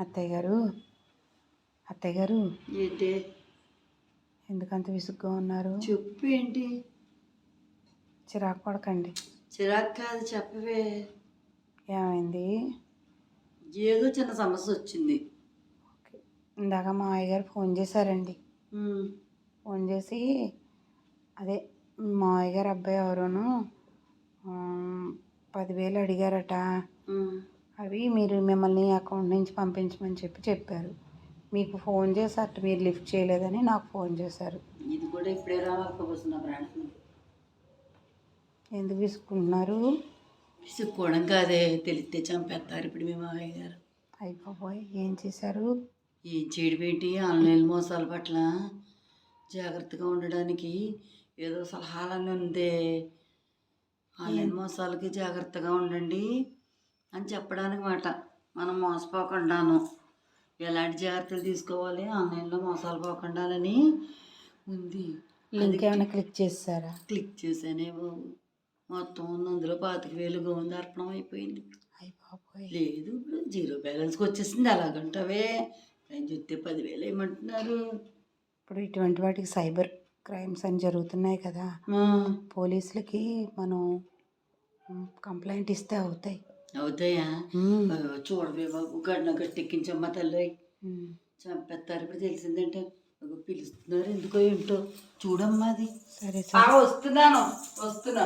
అత్తయ్య గారు? అత్తయ్య గారు? ఏంటి? ఎందుకంత విసుగ్గా ఉన్నారు? చెప్పు ఏంటి? చిరాకు పడకండి. చిరాకు కాదు చెప్పవే. ఏమైంది? ఏదో చిన్న సమస్య వచ్చింది. ఇందాక మా అయ్య గారు ఫోన్ చేశారండి. ఫోన్ చేసి అదే మా అయ్య గారు అబ్బాయి ఎవరోను పదివేలు అడిగారట. అవి మీరు మిమ్మల్ని అకౌంట్ నుంచి పంపించమని చెప్పి చెప్పారు. మీకు ఫోన్ చేశారట మీరు లిఫ్ట్ చేయలేదని నాకు ఫోన్ చేశారు. ఇది కూడా ఇప్పుడే ఎందుకు విసుకుంటున్నారు విసుక్కోవడం కాదే తెలిస్తే చంపేస్తారు ఇప్పుడు మీ మామయ్య గారు. అయిపోయి ఏం చేశారు? ఏం చేయడం ఏంటి? ఆన్లైన్ మోసాల పట్ల జాగ్రత్తగా ఉండడానికి ఏదో సలహాలన్నీ ఉంది. ఆన్లైన్ మోసాలకి జాగ్రత్తగా ఉండండి. అని చెప్పడానికి మాట మనం మోసపోకుండాను. ఎలాంటి జాగ్రత్తలు తీసుకోవాలి? ఆన్లైన్లో మోసాలు పోకుండాలని ఉంది. లింక్ ఏమైనా క్లిక్ చేస్తారా? క్లిక్ చేశానే బాబు. మొత్తం ఉంది. అందులో పాతిక వేలు గోవింద అర్పణం అయిపోయింది. అయిపోయి లేదు ఇప్పుడు జీరో బ్యాలెన్స్కి వచ్చేసింది. అలాగంటావే నేను చూస్తే పదివేలు ఏమంటున్నారు? ఇప్పుడు ఇటువంటి వాటికి సైబర్ క్రైమ్స్ అని జరుగుతున్నాయి కదా. పోలీసులకి మనం కంప్లైంట్ ఇస్తే అవుతాయి. అవుతాయా? చూడవే బాబు గడ్డ గట్టెక్కించమ్మ తల్లి. చంపేస్తారు ఇప్పుడు తెలిసిందంటే. పిలుస్తున్నారు ఎందుకో ఏంటో. చూడమ్మా అది. సరే. వస్తున్నాను వస్తున్నా.